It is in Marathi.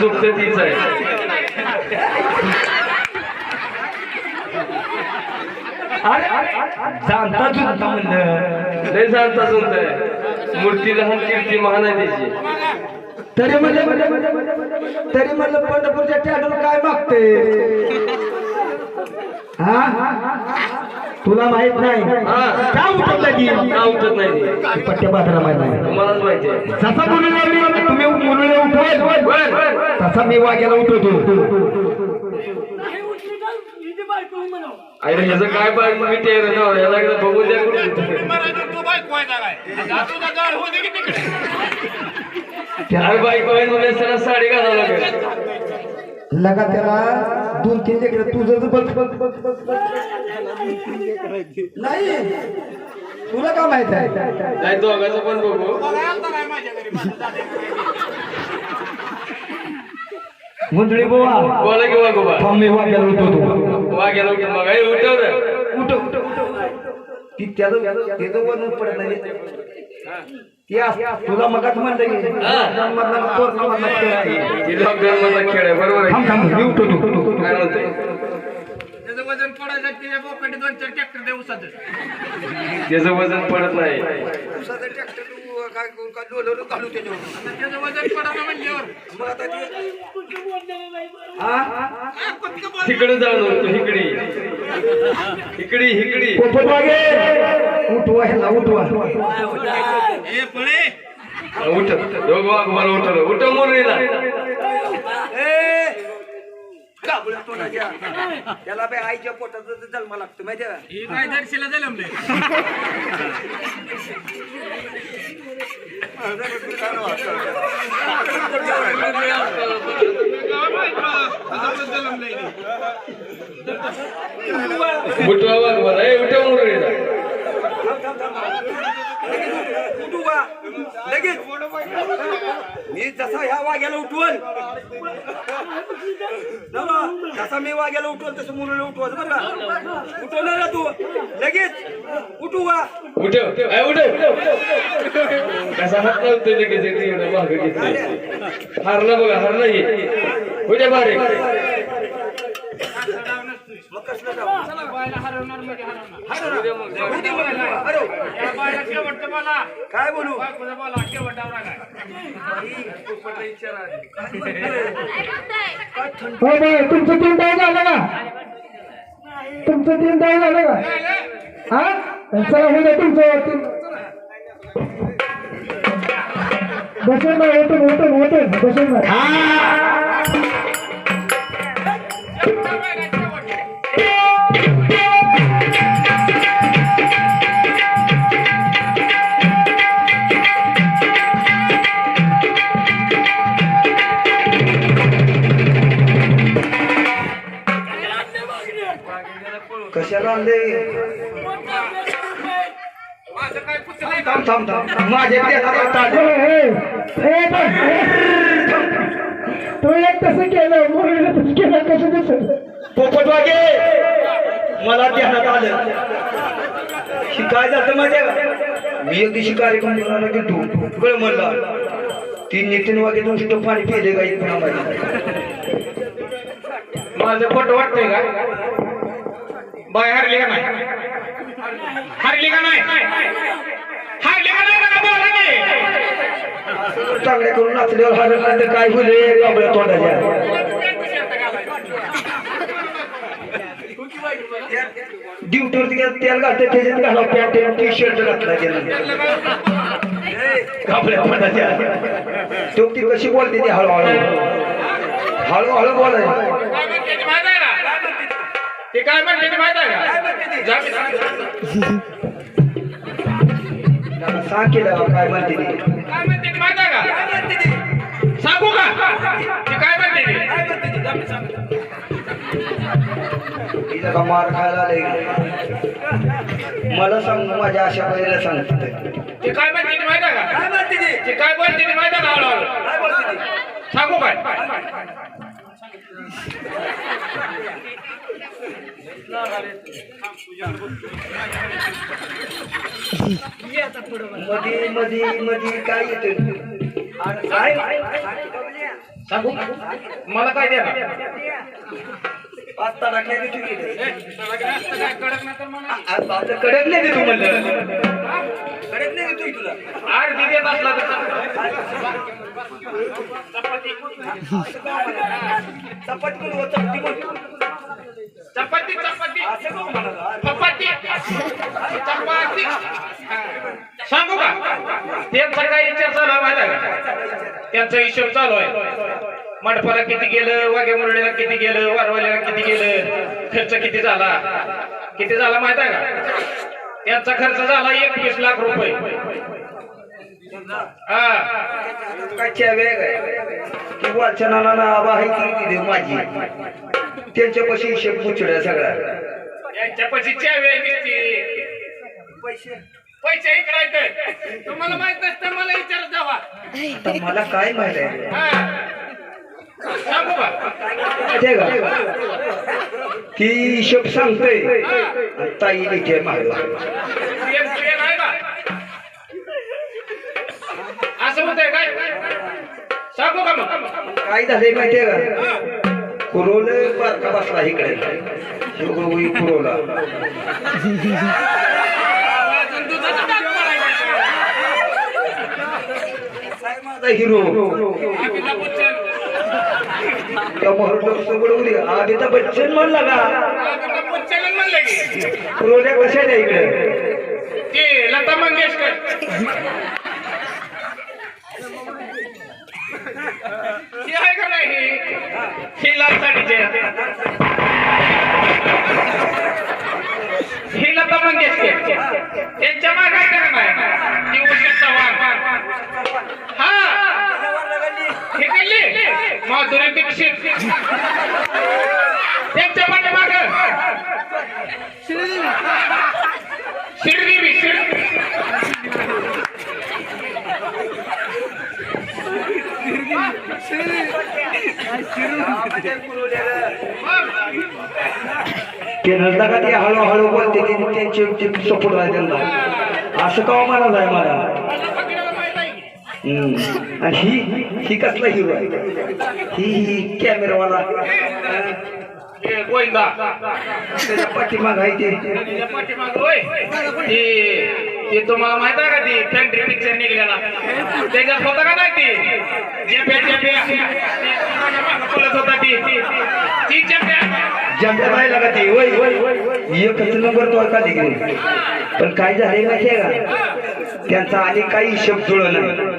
झोपते तीच आहे. अरे जाणता जुनता म्हणलं. लय जाणता आहे मूर्ती लहान कीर्ती महान आहे तरी म्हणलं तरी म्हणलं पंढरपूरच्या टॅडून काय मागते हा? तुला माहीत नाही. हा. का उठत लगी का उठत नाही? पट्ट्या बाजारा माहीत नाही. तुम्हालाच माहिती आहे. जसा मुलीला तुम्ही मुलीला तसा मी वाग्याला उठवतो. अरे ह्याचं काय मी ते ना याला एकदा बघून द्या. अरे बाईक आहे मुली असताना साडी घालावं लागेल. लगा त्याला दोन तीन लेकर. तुझं. नाही. तुला का माहीत आहे? नाही दोघांचं पण बघू. मुंदळी बोवा. बोला की वागोबा थांब मी वाग्याला उठवतो. वा गेलो की मग उठव रे. उठव उठव उठव. ती त्याचं त्याचं वजन पडत नाही. तुला मगाच म्हणलं लॉकडाऊन मधला खेळ आहे. बरोबर काय म्हणते त्याचं वजन पडायचं त्याच्या पोकाटी दोन चार ट्रॅक्टर दे उसाचं. त्याचं वजन पडत नाही. उसाचं ट्रॅक्टर तू काय करून का डोलवलं घालू त्याच्यावर? त्याचं वजन पडायला म्हणल्यावर. मग आता ते हा? तिकडे जाऊन होतो इकडी इकडी पोपट वागे उठवा ह्याला उठवा. ए पळे. उठ. दोघं वाघोबाला उठवलं. उठव मुरलीला. तोंडाच्या त्याला बे आईच्या पोटात जन्म लागतो माहिती ही काय दर्शीला जलमले उठवा वाघोबाला ए उठव मुरलीला उठू का लगेच. मी जसा ह्या वाघ्याला उठवल. जसा मी वाघ्याला उठवल तसं मुलीला उठवल बरं का? उठवलं ना तू? लगेच. उठू का उठव कसा हात लावतोय लगेच येते एवढं मागं हारला बघा हारला ये उद्या बारीक काय बोलू हो तुमचं तीन डाव झालं का तुमचं तीन डाव झालं का हा. चला होऊ दे तुमचं तीन बसेल ना कशाला थांब थांब थांब. माझ्या. तू एक केलं कसं पोपट वागे मला ध्यानात आलं. शिकाय जातं माझ्या मी एक दिवशी कार्यक्रम करायला गेलो कळ म्हणला ती नितीन वागे नुसतं पाणी पिले का इथं माझं पट वाटतंय का? बाय हरली का नाही. हरली का नाही. हरली का नाही मला करून नाचल्यावर हरत नाही तर काय होईल आपल्या तोंडाच्या? ड्युटीवरती तेल घालते त्याच्यात घाला पॅन्ट टी शर्ट घातला गेला कापड्या तोंडाच्या. तो ती कशी बोलते ती हळूहळू? हळूहळू बोलाय ते काय म्हणते ते माहीत आहे सांग. केलं काय म्हणते ती? काय म्हणते ते माहीत आहे का? सांगू का? ते काय म्हणते ते? मार खायला मला सांग माझ्या आशा पहिला सांगते ते काय म्हणते ते माहीत आहे का? काय म्हणते ती? काय बोलते ते माहीत आहे का काय सांगू काय? मधी मधी मधी काय येते काय सांगू? मला काय द्या? पाच दे तू गेले तू म्हणलं कडक नाही दे तू तुला. आठ असला तर. चपाती चपाती चपाती चपाती. असं चपाती. चपाती. सांगू का? त्यांचा काय विचार चालू आहे त्यांचा हिशोब चालू आहे. मंडपाला किती गेलं वाघ्या मुरळीला किती गेलं वारवाल्याला किती गेलं खर्च किती झाला? किती झाला माहीत आहे का? त्यांचा खर्च झाला एकवीस लाख रुपये. हा. वेग आहे. वाचनाला ना आबा आहे ती दिली माझी? त्यांच्यापाशी हिशेब मुचड्या सगळ्या यांच्या पशीच्या वेळ दिसते पैसे. पैसे इकडायचे तुम्हाला माहीत नसतं मला विचारत जावा. मला काय माहीत आहे? ती हिशोब सांगतोय. आणि ताई इथे मागला. प्रिय प्रिय नाही का असं म्हणतंय काय? सांगू का मग? काय झालंय माहितीये का? कुरोल बारका बसला इकडे. शिवगोई कुरोला. माझा हिरो. त्या अमिताभ बच्चन म्हणला का म्हणलं की कशा आहे इकडे ते लता मंगेशकर ही आहे का नाही? माधुरी त्यांच्या माग शिरदेवी ते नसता का ते हळूहळू बोलते त्यांचे सपोर्ट राहिलेला त्यांना असं का हो मला आहे मला? ही ही कसला हिरो आहे? ही ही कॅमेरावाला गोविंदा. त्याच्या पाठीमाग आहे ते. त्याच्या पाठीमागं होय. ते ते तुम्हाला माहीत आहे का ती फॅक्टरी पिक्चर निघलेला? त्याच्यात होता का नाही ती? जेप्या जेप्या होता ती. ती जेप्या जमल्या राहिला का ते? वय एकच नंबर तो. का पण काय झाले माहितीये का? त्यांचा आणि काही हिशोब जुळला नाही.